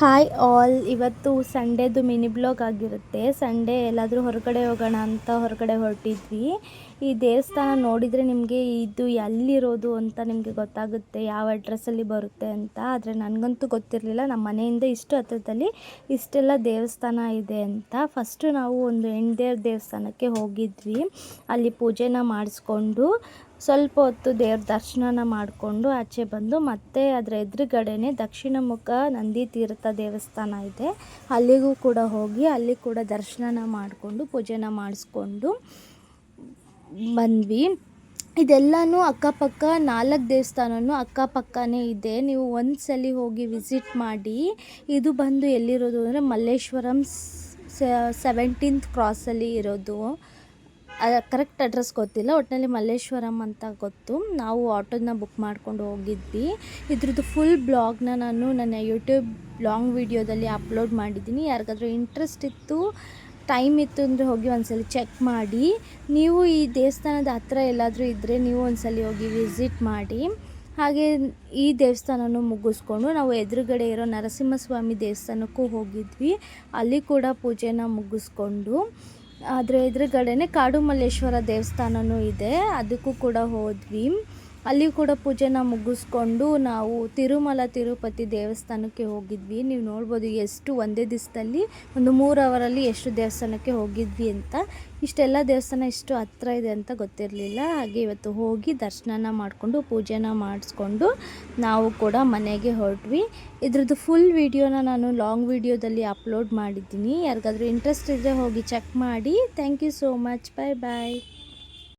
Hi all, ಇವತ್ತು ಸಂಡೇದು mini blog ಆಗಿರುತ್ತೆ. ಸಂಡೇ ಎಲ್ಲಾದರೂ ಹೊರಗಡೆ ಹೋಗೋಣ ಅಂತ ಹೊರಗಡೆ ಹೊರಟಿದ್ವಿ. ಈ ದೇವಸ್ಥಾನ ನೋಡಿದರೆ ನಿಮಗೆ ಇದು ಎಲ್ಲಿರೋದು ಅಂತ ನಿಮಗೆ ಗೊತ್ತಾಗುತ್ತೆ, ಯಾವ ಅಡ್ರೆಸ್ಸಲ್ಲಿ ಬರುತ್ತೆ ಅಂತ. ಆದರೆ ನನಗಂತೂ ಗೊತ್ತಿರಲಿಲ್ಲ ನಮ್ಮ ಮನೆಯಿಂದ ಇಷ್ಟು ಹತ್ತಿರದಲ್ಲಿ ಇಷ್ಟೆಲ್ಲ ದೇವಸ್ಥಾನ ಇದೆ ಅಂತ. ಫಸ್ಟು ನಾವು ಒಂದು ಹೆಣ್ದೇವ್ರ ದೇವಸ್ಥಾನಕ್ಕೆ ಹೋಗಿದ್ವಿ. ಅಲ್ಲಿ ಪೂಜೆನ ಮಾಡಿಸ್ಕೊಂಡು ಸ್ವಲ್ಪ ಹೊತ್ತು ದೇವ್ರ ದರ್ಶನನ ಮಾಡಿಕೊಂಡು ಆಚೆ ಬಂದು ಮತ್ತೆ ಅದರ ಎದುರುಗಡೆನೇ ದಕ್ಷಿಣ ಮುಖ ನಂದಿ ತೀರ್ಥ ದೇವಸ್ಥಾನ ಇದೆ. ಅಲ್ಲಿಗೂ ಕೂಡ ಹೋಗಿ ಅಲ್ಲಿ ಕೂಡ ದರ್ಶನ ಮಾಡಿಕೊಂಡು ಪೂಜೆನ ಮಾಡಿಸ್ಕೊಂಡು ಬಂದ್ವಿ. ಇದೆಲ್ಲನೂ ಅಕ್ಕಪಕ್ಕ ನಾಲ್ಕು ದೇವಸ್ಥಾನವೂ ಅಕ್ಕಪಕ್ಕನೇ ಇದೆ. ನೀವು ಒಂದು ಸಲ ಹೋಗಿ ವಿಸಿಟ್ ಮಾಡಿ, ಇದು ಬಂದು ಎಲ್ಲಿರೋದು ಅಂದರೆ ಮಲ್ಲೇಶ್ವರಂ ಸೆವೆಂಟೀನ್ತ್ ಕ್ರಾಸಲ್ಲಿ ಇರೋದು. ಕರೆಕ್ಟ್ ಅಡ್ರೆಸ್ ಗೊತ್ತಿಲ್ಲ. ಒಟ್ಟಿನಲ್ಲಿ ಮಲ್ಲೇಶ್ವರಂ ಅಂತ ಗೊತ್ತು. ನಾವು ಆಟೋನ ಬುಕ್ ಮಾಡ್ಕೊಂಡು ಹೋಗಿದ್ವಿ. ಇದ್ರದ್ದು ಫುಲ್ ಬ್ಲಾಗ್ನ ನಾನು ನನ್ನ ಯೂಟ್ಯೂಬ್ ಲಾಂಗ್ ವಿಡಿಯೋದಲ್ಲಿ ಅಪ್ಲೋಡ್ ಮಾಡಿದ್ದೀನಿ. ಯಾರಿಗಾದ್ರೂ ಇಂಟ್ರೆಸ್ಟ್ ಇತ್ತು ಟೈಮ್ ಇತ್ತು ಅಂದರೆ ಹೋಗಿ ಒಂದ್ಸಲ ಚೆಕ್ ಮಾಡಿ. ನೀವು ಈ ದೇವಸ್ಥಾನದ ಹತ್ರ ಎಲ್ಲಾದರೂ ಇದ್ದರೆ ನೀವು ಒಂದ್ಸಲ ಹೋಗಿ ವಿಸಿಟ್ ಮಾಡಿ. ಹಾಗೆ ಈ ದೇವಸ್ಥಾನನೂ ಮುಗಿಸ್ಕೊಂಡು ನಾವು ಎದುರುಗಡೆ ಇರೋ ನರಸಿಂಹಸ್ವಾಮಿ ದೇವಸ್ಥಾನಕ್ಕೂ ಹೋಗಿದ್ವಿ. ಅಲ್ಲಿ ಕೂಡ ಪೂಜೆನ ಮುಗಿಸ್ಕೊಂಡು. ಅದರ ಎದುರುಗಡೆನೆ ಕಾಡು ಮಲ್ಲೇಶ್ವರ ದೇವಸ್ಥಾನವೂ ಇದೆ ಅದಕ್ಕೂ ಕೂಡ ಹೋದ್ವಿ. ಅಲ್ಲಿ ಕೂಡ ಪೂಜೆನ ಮುಗಿಸ್ಕೊಂಡು ನಾವು ತಿರುಮಲ, ತಿರುಪತಿ ದೇವಸ್ಥಾನಕ್ಕೆ ಹೋಗಿದ್ವಿ. ನೀವು ನೋಡ್ಬೋದು ಎಷ್ಟು ಒಂದೇ ದಿವಸದಲ್ಲಿ ಒಂದು ಮೂರು ಅವರಲ್ಲಿ ಎಷ್ಟು ದೇವಸ್ಥಾನಕ್ಕೆ ಹೋಗಿದ್ವಿ ಅಂತ. ಇಷ್ಟೆಲ್ಲ ದೇವಸ್ಥಾನ ಇಷ್ಟು ಹತ್ರ ಇದೆ ಅಂತ ಗೊತ್ತಿರಲಿಲ್ಲ. ಹಾಗೆ ಇವತ್ತು ಹೋಗಿ ದರ್ಶನನ ಮಾಡಿಕೊಂಡು, ಪೂಜೆನ ಮಾಡಿಸ್ಕೊಂಡು ನಾವು ಕೂಡ ಮನೆಗೆ ಹೊರಟ್ವಿ. ಇದ್ರದ್ದು ಫುಲ್ ವೀಡಿಯೋನ ನಾನು ಲಾಂಗ್ ವಿಡಿಯೋದಲ್ಲಿ ಅಪ್ಲೋಡ್ ಮಾಡಿದ್ದೀನಿ. ಯಾರಿಗಾದ್ರೂ ಇಂಟ್ರೆಸ್ಟ್ ಇದ್ದರೆ ಹೋಗಿ ಚೆಕ್ ಮಾಡಿ. Thank you so much bye bye